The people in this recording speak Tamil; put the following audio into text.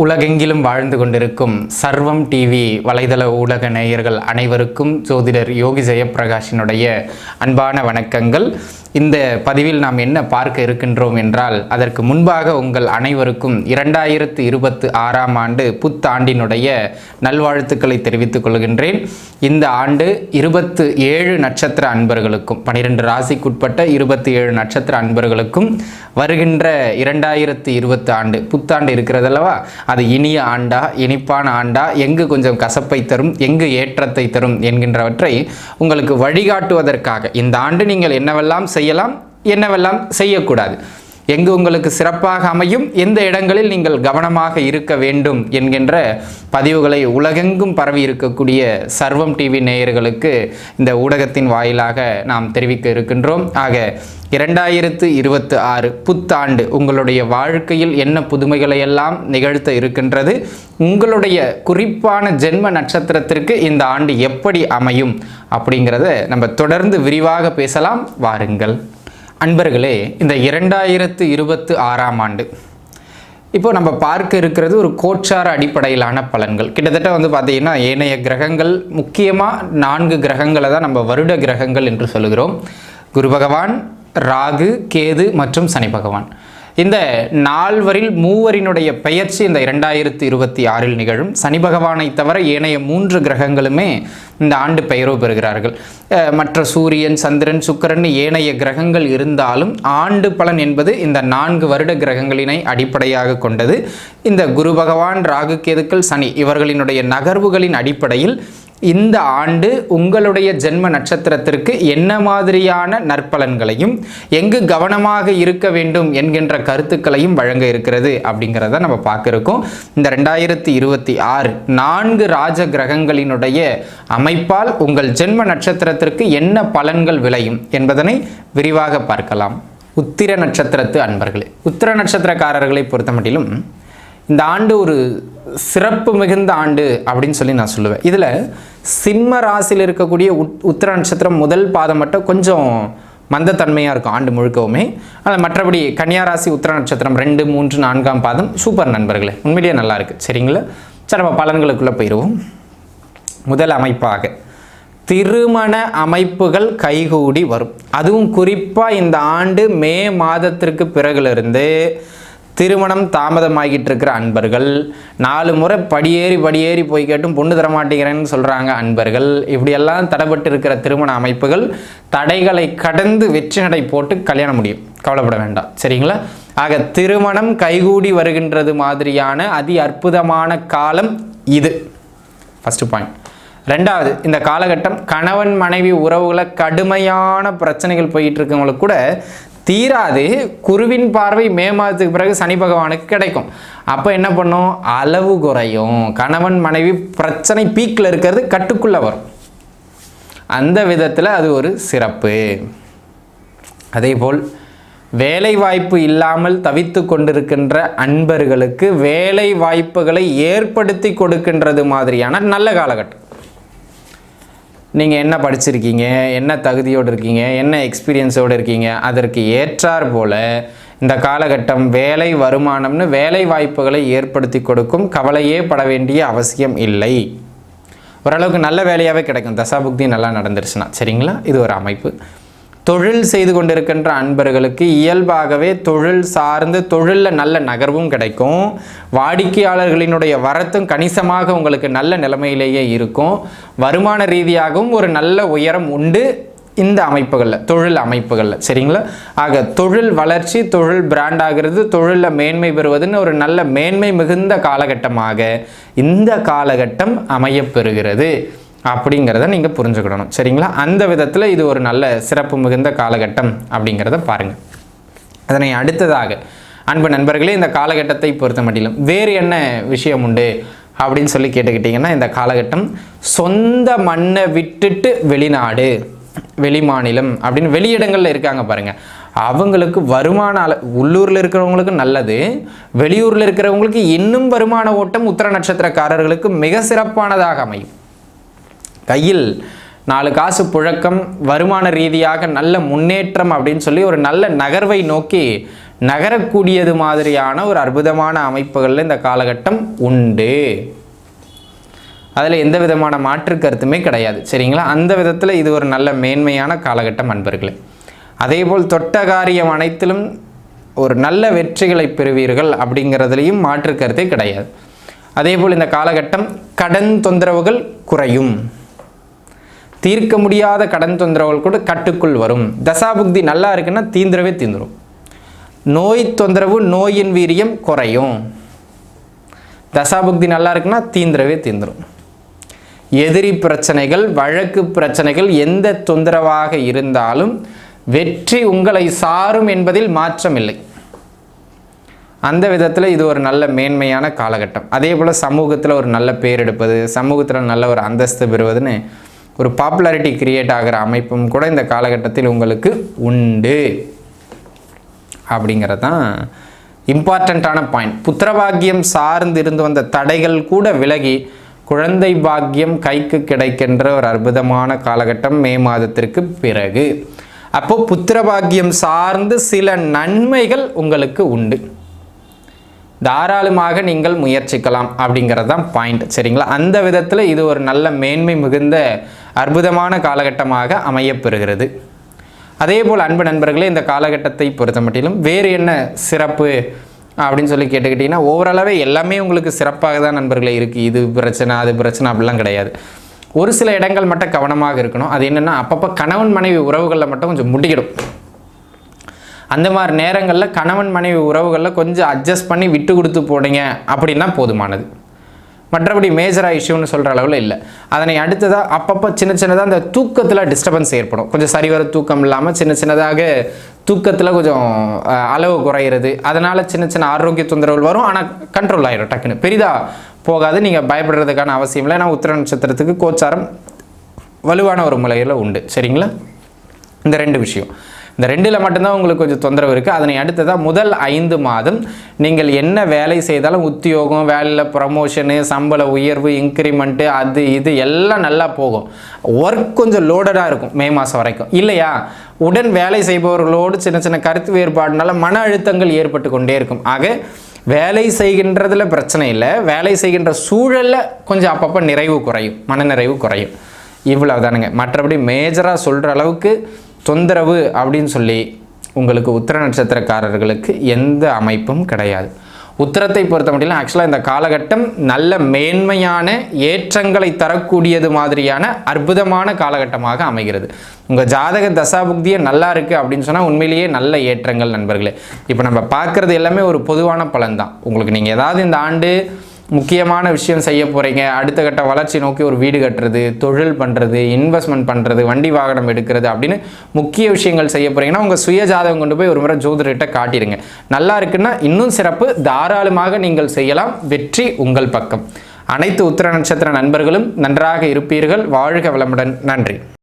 உலகெங்கிலும் வாழ்ந்து கொண்டிருக்கும் சர்வம் டிவி வலைதள ஊடக நேயர்கள் அனைவருக்கும் ஜோதிடர் யோகி ஜெயப்பிரகாஷினுடைய அன்பான வணக்கங்கள். இந்த பதிவில் நாம் என்ன பார்க்க இருக்கின்றோம் என்றால் அதற்கு முன்பாக உங்கள் அனைவருக்கும் இரண்டாயிரத்து இருபத்து ஆறாம் ஆண்டு புத்தாண்டினுடைய நல்வாழ்த்துக்களை தெரிவித்துக் கொள்கின்றேன். இந்த ஆண்டு இருபத்து ஏழு நட்சத்திர அன்பர்களுக்கும் பனிரெண்டு ராசிக்குட்பட்ட இருபத்தி ஏழு நட்சத்திர அன்பர்களுக்கும் வருகின்ற இரண்டாயிரத்து இருபத்து ஆண்டு புத்தாண்டு இருக்கிறதல்லவா? அது இனிய ஆண்டா இனிப்பான ஆண்டா எங்கு கொஞ்சம் கசப்பை தரும் எங்கு ஏற்றத்தை தரும் என்கின்றவற்றை உங்களுக்கு வழிகாட்டுவதற்காக இந்த ஆண்டு நீங்கள் என்னவெல்லாம் செய்யலாம் என்னவெல்லாம் செய்யக்கூடாது? எங்கு உங்களுக்கு சிறப்பாக அமையும் எந்த இடங்களில் நீங்கள் கவனமாக இருக்க வேண்டும் என்கின்ற பதிவுகளை உலகெங்கும் பரவி இருக்கக்கூடிய சர்வம் டிவி நேயர்களுக்கு இந்த ஊடகத்தின் வாயிலாக நாம் தெரிவிக்க இருக்கின்றோம். ஆக இரண்டாயிரத்து இருபத்து ஆறு புத்தாண்டு உங்களுடைய வாழ்க்கையில் என்ன புதுமைகளை எல்லாம் நிகழ்த்த இருக்கின்றது உங்களுடைய குறிப்பான ஜென்ம நட்சத்திரத்திற்கு இந்த ஆண்டு எப்படி அமையும் அப்படிங்கிறத நம்ம தொடர்ந்து விரிவாக பேசலாம். வாருங்கள். அன்பர்களே இந்த இரண்டாயிரத்து இருபத்து ஆறாம் ஆண்டு. இப்போ நம்ம பார்க்க இருக்கிறது ஒரு கோச்சார அடிப்படையிலான பலன்கள். கிட்டத்தட்ட வந்து பார்த்தீங்கன்னா ஏனைய கிரகங்கள் முக்கியமாக நான்கு கிரகங்களை தான் நம்ம வருட கிரகங்கள் என்று சொல்லுகிறோம். குரு பகவான் ராகு கேது மற்றும் சனி பகவான். இந்த நால்வரில் மூவரினுடைய பெயர்ச்சி இந்த இரண்டாயிரத்தி இருபத்தி ஆறில் நிகழும். சனி பகவானை தவிர ஏனைய மூன்று கிரகங்களுமே இந்த ஆண்டு பெயரோ பெறுகிறார்கள். மற்ற சூரியன் சந்திரன் சுக்கிரன் ஏனைய கிரகங்கள் இருந்தாலும் ஆண்டு பலன் என்பது இந்த நான்கு வருட கிரகங்களினை அடிப்படையாக கொண்டது. இந்த குரு பகவான் ராகு கேதுக்கள் சனி இவர்களினுடைய நகர்வுகளின் அடிப்படையில் இந்த ஆண்டு உங்களுடைய ஜென்ம நட்சத்திரத்திற்கு என்ன மாதிரியான நற்பலன்களையும் எங்கு கவனமாக இருக்க வேண்டும் என்கின்ற கருத்துக்களையும் வழங்க இருக்கிறது அப்படிங்கிறத நம்ம பார்க்க இருக்கோம் இந்த ரெண்டாயிரத்தி இருபத்தி ஆறு நான்கு ராஜ கிரகங்களினுடைய அமைப்பால் உங்கள் ஜென்ம நட்சத்திரத்திற்கு என்ன பலன்கள் விளையும் என்பதனை விரிவாக பார்க்கலாம். உத்திர நட்சத்திரத்து அன்பர்களே உத்திர நட்சத்திரக்காரர்களை பொறுத்தமட்டிலும் இந்த ஆண்டு ஒரு சிறப்பு மிகுந்த ஆண்டு அப்படின்னு சொல்லி நான் சொல்லுவேன். இதில் சிம்ம ராசியில் இருக்கக்கூடிய உத் உத்திர நட்சத்திரம் முதல் பாதம் மட்டும் கொஞ்சம் மந்தத்தன்மையாக இருக்கும் ஆண்டு முழுக்கவுமே. ஆனால் மற்றபடி கன்னியா ராசி உத்திர நட்சத்திரம் ரெண்டு மூன்று நான்காம் பாதம். சூப்பர் நண்பர்களே உண்மையிலேயே நல்லா இருக்கு. சரிங்களா? சரி நம்ம பலன்களுக்குள்ளே போயிடுவோம் முதல் அமைப்பாக திருமண அமைப்புகள் கைகூடி வரும். அதுவும் குறிப்பாக இந்த ஆண்டு மே மாதத்திற்கு பிறகுலேருந்து திருமணம் தாமதமாகிட்டு இருக்கிற அன்பர்கள். நாலு முறை படியேறி படியேறி போய் கேட்டும் பொண்ணு தர மாட்டேங்கிறேன்னு சொல்கிறாங்க அன்பர்கள். இப்படியெல்லாம் தடைப்பட்டு இருக்கிற திருமண அமைப்புகள் தடைகளை கடந்து வெற்றி நடை போட்டு கல்யாணம் முடியும். கவலைப்பட வேண்டாம். சரிங்களா? ஆக திருமணம் கைகூடி வருகின்றது மாதிரியான அதி அற்புதமான காலம் இது. ஃபஸ்ட்டு பாயிண்ட் ரெண்டாவது இந்த காலகட்டம் கணவன் மனைவி உறவுகளை கடுமையான பிரச்சனைகள் போயிட்டு இருக்கவங்களுக்கு கூட தீராது. குருவின் பார்வை மே மாதத்துக்கு பிறகு சனி பகவானுக்கு கிடைக்கும். அப்போ என்ன பண்ணும்? அளவு குறையும். கணவன் மனைவி பிரச்சனை பீக்கில் இருக்கிறது கட்டுக்குள்ளே வரும். அந்த விதத்தில் அது ஒரு சிறப்பு. அதேபோல் வேலை வாய்ப்பு இல்லாமல் தவித்து கொண்டிருக்கின்ற அன்பர்களுக்கு வேலை வாய்ப்புகளை ஏற்படுத்தி கொடுக்கின்றது மாதிரியான நல்ல காலகட்டம். நீங்கள் என்ன படிச்சிருக்கீங்க என்ன தகுதியோடு இருக்கீங்க என்ன எக்ஸ்பீரியன்ஸோடு இருக்கீங்க அதற்கு ஏற்றார் போல இந்த காலகட்டம் வேலை வருமானம்னு வேலை வாய்ப்புகளை ஏற்படுத்தி கொடுக்கும் கவலையே பட வேண்டிய அவசியம் இல்லை. ஓரளவுக்கு நல்ல வேலையாகவே கிடைக்கும். தசாபுக்தி நல்லா நடந்துருச்சுன்னா. சரிங்களா? இது ஒரு அமைப்பு. தொழில் செய்து கொண்டிருக்கின்ற அன்பர்களுக்கு இயல்பாகவே தொழில் சார்ந்து தொழிலில் நல்ல நகர்வும் கிடைக்கும். வாடிக்கையாளர்களினுடைய வரத்தும் கணிசமாக உங்களுக்கு நல்ல நிலைமையிலேயே இருக்கும். வருமான ரீதியாகவும் ஒரு நல்ல உயரம் உண்டு இந்த அமைப்புகளில் தொழில் அமைப்புகளில். சரிங்களா? ஆக தொழில் வளர்ச்சி தொழில் பிராண்ட் ஆகிறது தொழிலில் மேன்மை பெறுவதுன்னு ஒரு நல்ல மேன்மை மிகுந்த காலகட்டமாக இந்த காலகட்டம் அமையப்பெறுகிறது அப்படிங்கிறத நீங்கள் புரிஞ்சுக்கிடணும். சரிங்களா? அந்த விதத்தில் இது ஒரு நல்ல சிறப்பு மிகுந்த காலகட்டம் அப்படிங்கிறத பாருங்கள் அதனை அடுத்ததாக அன்பு நண்பர்களே இந்த காலகட்டத்தை பொறுத்த மட்டிலும் வேறு என்ன விஷயம் உண்டு அப்படின்னு சொல்லி கேட்டுக்கிட்டிங்கன்னா இந்த காலகட்டம் சொந்த மண்ணை விட்டுட்டு வெளிநாடு வெளிமாநிலம் அப்படின்னு வெளியிடங்களில் இருக்காங்க பாருங்கள் அவங்களுக்கு வருமான அள உள்ளூரில் இருக்கிறவங்களுக்கு நல்லது வெளியூரில் இருக்கிறவங்களுக்கு இன்னும் வருமான ஓட்டம் உத்தர நட்சத்திரக்காரர்களுக்கு மிக சிறப்பானதாக அமையும். கையில் நாலு காசு புழக்கம் வருமான ரீதியாக நல்ல முன்னேற்றம் அப்படின்னு சொல்லி ஒரு நல்ல நகர்வை நோக்கி நகரக்கூடியது மாதிரியான ஒரு அற்புதமான அமைப்புகளில் இந்த காலகட்டம் உண்டு. அதில் எந்த விதமான மாற்று கருத்துமே கிடையாது சரிங்களா? அந்த விதத்தில் இது ஒரு நல்ல மேன்மையான காலகட்டம் அன்பர்களே. அதேபோல் தொட்ட காரியம் அனைத்திலும் ஒரு நல்ல வெற்றிகளை பெறுவீர்கள் அப்படிங்கிறதுலையும் மாற்று கருத்தே கிடையாது. அதேபோல் இந்த காலகட்டம் கடன் தொந்தரவுகள் குறையும். தீர்க்க முடியாத கடன் தொந்தரவுகள் கூட கட்டுக்குள் வரும். தசாபுக்தி நல்லா இருக்குன்னா தீந்திரவே தீந்துடும் நோய் தொந்தரவு நோயின் வீரியம் குறையும். தசாபுக்தி நல்லா இருக்குன்னா தீந்திரவே தீந்துடும் எதிரி பிரச்சனைகள் வழக்கு பிரச்சனைகள் எந்த தொந்தரவாக இருந்தாலும் வெற்றி உங்களை சாரும் என்பதில் மாற்றம் இல்லை. அந்த விதத்தில் இது ஒரு நல்ல மேன்மையான காலகட்டம். அதே போல் சமூகத்தில் ஒரு நல்ல பேர் எடுப்பது சமூகத்தில் நல்ல ஒரு அந்தஸ்து பெறுவதுன்னு ஒரு பாப்புலாரிட்டி கிரியேட் ஆகிற அமைப்பும் கூட இந்த காலகட்டத்தில் உங்களுக்கு உண்டு. அப்படிங்கிறது தான் இம்பார்ட்டண்ட்டான பாயிண்ட் புத்திரபாக்கியம் சார்ந்து இருந்து வந்த தடைகள் கூட விலகி குழந்தை பாக்கியம் கைக்கு கிடைக்கின்ற ஒரு அற்புதமான காலகட்டம் மே மாதத்திற்கு பிறகு. அப்போது புத்திரபாக்கியம் சார்ந்து சில நன்மைகள் உங்களுக்கு உண்டு. தாராளமாக நீங்கள் முயற்சிக்கலாம் அப்படிங்கிறது தான் பாயிண்ட் சரிங்களா? அந்த விதத்தில் இது ஒரு நல்ல மேன்மை மிகுந்த அற்புதமான காலகட்டமாக அமையப்பெறுகிறது. அதே போல் அன்பு நண்பர்களே இந்த காலகட்டத்தை பொறுத்த மட்டிலும் வேறு என்ன சிறப்பு அப்படின்னு சொல்லி கேட்டுக்கிட்டிங்கன்னா ஓவரளவே எல்லாமே உங்களுக்கு சிறப்பாக தான் நண்பர்களே இருக்குது இது பிரச்சனை அது பிரச்சனை அப்படிலாம் கிடையாது. ஒரு சில இடங்கள் மட்டும் கவனமாக இருக்கணும். அது என்னென்னா அப்பப்போ கணவன் மனைவி உறவுகளில் மட்டும் கொஞ்சம் முடிக்கிடும் அந்த மாதிரி நேரங்களில் கணவன் மனைவி உறவுகளில் கொஞ்சம் அட்ஜஸ்ட் பண்ணி விட்டு கொடுத்து போனீங்க அப்படின்னா போதுமானது. மற்றபடி மேஜராக இஷ்யூன்னு சொல்கிற அளவில் இல்லை. அதனை அடுத்ததாக அப்பப்போ சின்ன சின்னதாக அந்த தூக்கத்தில் டிஸ்டர்பன்ஸ் ஏற்படும். கொஞ்சம் சரிவர தூக்கம் இல்லாமல் சின்ன சின்னதாக தூக்கத்தில் கொஞ்சம் அளவு குறையிறது. அதனால் சின்ன சின்ன ஆரோக்கிய தொந்தரவுகள் வரும். ஆனால் கண்ட்ரோல் ஆகிடும் டக்குன்னு. பெரிதாக போகாது. நீங்கள் பயப்படுறதுக்கான அவசியம் இல்லை. ஏன்னா உத்திர நட்சத்திரத்துக்கு கோச்சாரம் வலுவான ஒரு முறையில் உண்டு. சரிங்களா? இந்த ரெண்டு விஷயம். இந்த ரெண்டில் மட்டும்தான் உங்களுக்கு கொஞ்சம் தொந்தரவு இருக்குது அதனை அடுத்ததாக முதல் ஐந்து மாதம் நீங்கள் என்ன வேலை செய்தாலும் உத்தியோகம் வேலையில் ப்ரமோஷனு சம்பள உயர்வு இன்க்ரிமெண்ட்டு அது இது எல்லாம் நல்லா போகும். ஒர்க் கொஞ்சம் லோடடாக இருக்கும் மே மாதம் வரைக்கும். இல்லையா? உடன் வேலை செய்பவர்களோடு சின்ன சின்ன கருத்து வேறுபாடுனால மன அழுத்தங்கள் ஏற்பட்டு கொண்டே இருக்கும். ஆக வேலை செய்கின்றதில் பிரச்சனை இல்லை. வேலை செய்கின்ற சூழலில் கொஞ்சம் அப்பப்போ நிறைவு குறையும். மனநிறைவு குறையும். இவ்வளவுதானுங்க. மற்றபடி மேஜராக சொல்கிற அளவுக்கு தொந்தரவு அப்படின்னு சொல்லி உங்களுக்கு உத்திர நட்சத்திரக்காரர்களுக்கு எந்த அமைப்பும் கிடையாது. உத்திரத்தை பொறுத்த மட்டும் ஆக்சுவலாக இந்த காலகட்டம் நல்ல மேன்மையான ஏற்றங்களை தரக்கூடியது மாதிரியான அற்புதமான காலகட்டமாக அமைகிறது. உங்கள் ஜாதக தசாபுக்தியே நல்லா இருக்குது அப்படின்னு சொன்னால் உண்மையிலேயே நல்ல ஏற்றங்கள் நண்பர்களே. இப்போ நம்ம பார்க்குறது எல்லாமே ஒரு பொதுவான பலன் தான் உங்களுக்கு நீங்கள் ஏதாவது இந்த ஆண்டு முக்கியமான விஷயம் செய்ய போகிறீங்க அடுத்த கட்ட வளர்ச்சி நோக்கி ஒரு வீடு கட்டுறது தொழில் பண்ணுறது இன்வெஸ்ட்மெண்ட் பண்ணுறது வண்டி வாகனம் எடுக்கிறது அப்படின்னு முக்கிய விஷயங்கள் செய்ய போகிறீங்கன்னா உங்கள் சுய ஜாதகம் கொண்டு போய் ஒரு முறை ஜோதிடர்கிட்ட காட்டிடுங்க. நல்லா இருக்குன்னா இன்னும் சிறப்பு. தாராளமாக நீங்கள் செய்யலாம். வெற்றி உங்கள் பக்கம். அனைத்து உத்திர நட்சத்திர நண்பர்களும் நன்றாக இருப்பீர்கள். வாழ்க வளமுடன். நன்றி.